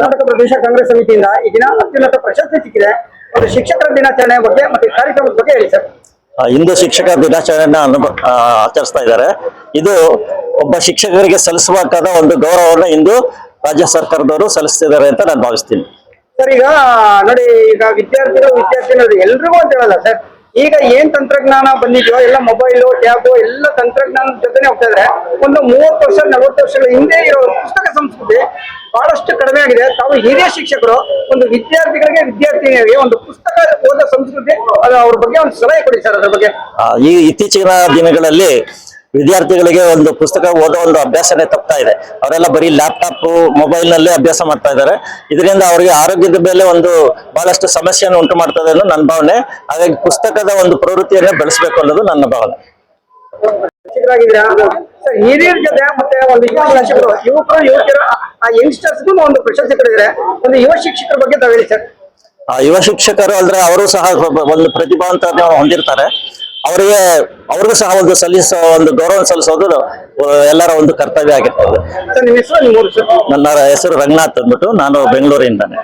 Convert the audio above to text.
ಕರ್ನಾಟಕ ಪ್ರದೇಶ ಕಾಂಗ್ರೆಸ್ ಸಮಿತಿಯಿಂದ ಈ ದಿನ ಅತ್ಯುನ್ನತ ಪ್ರಶಸ್ತಿ ಸಿಕ್ಕಿದೆ. ಮತ್ತು ಶಿಕ್ಷಕರ ದಿನಾಚರಣೆ ಬಗ್ಗೆ ಮತ್ತೆ ಕಾರ್ಯಕ್ರಮದ ಬಗ್ಗೆ ಹೇಳಿ ಸರ್. ಇಂದು ಶಿಕ್ಷಕರ ದಿನಾಚರಣೆಯನ್ನ ಅನುಭ- ಆಚರಿಸ್ತಾ ಇದ್ದಾರೆ. ಇದು ಒಬ್ಬ ಶಿಕ್ಷಕರಿಗೆ ಸಲ್ಲಿಸಬೇಕಾದ ಒಂದು ಗೌರವವನ್ನು ಇಂದು ರಾಜ್ಯ ಸರ್ಕಾರದವರು ಸಲ್ಲಿಸ್ತಿದ್ದಾರೆ ಅಂತ ನಾನು ಭಾವಿಸ್ತೀನಿ. ಸರ್ ಈಗ ನೋಡಿ ಈಗ ವಿದ್ಯಾರ್ಥಿಗಳು ವಿದ್ಯಾರ್ಥಿಗಳು ಎಲ್ರಿಗೂ ಅಂತ ಹೇಳಲ್ಲ ಸರ್. ಈಗ ಏನ್ ತಂತ್ರಜ್ಞಾನ ಬಂದಿದೆಯೋ, ಎಲ್ಲ ಮೊಬೈಲು ಟ್ಯಾಬ್ ಎಲ್ಲ ತಂತ್ರಜ್ಞಾನದ ಜೊತೆನೆ ಹೋಗ್ತಾ ಇದ್ರೆ, ಒಂದು ಮೂವತ್ತು ವರ್ಷ, ನಲವತ್ತು ವರ್ಷಗಳ ಹಿಂದೆ ಇರೋ ಪುಸ್ತಕ ಸಂಸ್ಕೃತಿ ಬಹಳಷ್ಟು ಕಡಿಮೆ ಆಗಿದೆ. ತಾವು ಹಿರಿಯ ಶಿಕ್ಷಕರು, ಒಂದು ವಿದ್ಯಾರ್ಥಿಗಳಿಗೆ ವಿದ್ಯಾರ್ಥಿನಿಯರಿಗೆ ಒಂದು ಪುಸ್ತಕ ಓದೋ ಸಂಸ್ಕೃತಿ, ಅದು ಅವ್ರ ಬಗ್ಗೆ ಒಂದು ಸಲಹೆ ಕೊಡಿ ಸರ್, ಅದ್ರ ಬಗ್ಗೆ. ಈ ಇತ್ತೀಚಿನ ದಿನಗಳಲ್ಲಿ ವಿದ್ಯಾರ್ಥಿಗಳಿಗೆ ಒಂದು ಪುಸ್ತಕ ಓದೋ ಒಂದು ಅಭ್ಯಾಸನೇ ತಪ್ತಾ ಇದೆ. ಅವರೆಲ್ಲ ಬರೀ ಲ್ಯಾಪ್ಟಾಪ್ ಮೊಬೈಲ್ ನಲ್ಲೇ ಅಭ್ಯಾಸ ಮಾಡ್ತಾ ಇದ್ದಾರೆ. ಇದರಿಂದ ಅವರಿಗೆ ಆರೋಗ್ಯದ ಮೇಲೆ ಒಂದು ಬಹಳಷ್ಟು ಸಮಸ್ಯೆಯನ್ನು ಉಂಟು ಮಾಡ್ತದೆ ಅನ್ನೋ ನನ್ನ ಭಾವನೆ. ಹಾಗಾಗಿ ಪುಸ್ತಕದ ಒಂದು ಪ್ರವೃತ್ತಿಯನ್ನೇ ಬೆಳೆಸಬೇಕು ಅನ್ನೋದು ನನ್ನ ಭಾವನೆ. ಹಿರಿಯರ ಜೊತೆ ಮತ್ತೆ ಒಂದು ಯುವ ಶಿಕ್ಷಕರು ಯುವಕರು ಯುವತಿಯರು ಆ ಯಂಗ್ಸ್ಟರ್ಸ್ಗೂ ಒಂದು ಪ್ರಶಸ್ತಿ ಒಂದು ಯುವ ಶಿಕ್ಷಕರ ಬಗ್ಗೆ ತಾವೇಳಿ ಸರ್. ಆ ಯುವ ಶಿಕ್ಷಕರು ಅಂದ್ರೆ ಅವರು ಸಹ ಒಂದು ಪ್ರತಿಭಾವಂತ ಹೊಂದಿರ್ತಾರೆ. ಅವರಿಗೆ ಅವ್ರಿಗೂ ಸಹ ಒಂದು ಸಲ್ಲಿಸೋ ಒಂದು ಗೌರವ ಸಲ್ಲಿಸೋದು ಎಲ್ಲರ ಒಂದು ಕರ್ತವ್ಯ ಆಗಿರ್ತದೆ. ನನ್ನ ಹೆಸರು ರಂಗನಾಥ್ ಅಂದ್ಬಿಟ್ಟು ನಾನು ಬೆಂಗಳೂರಿಂದಾನೆ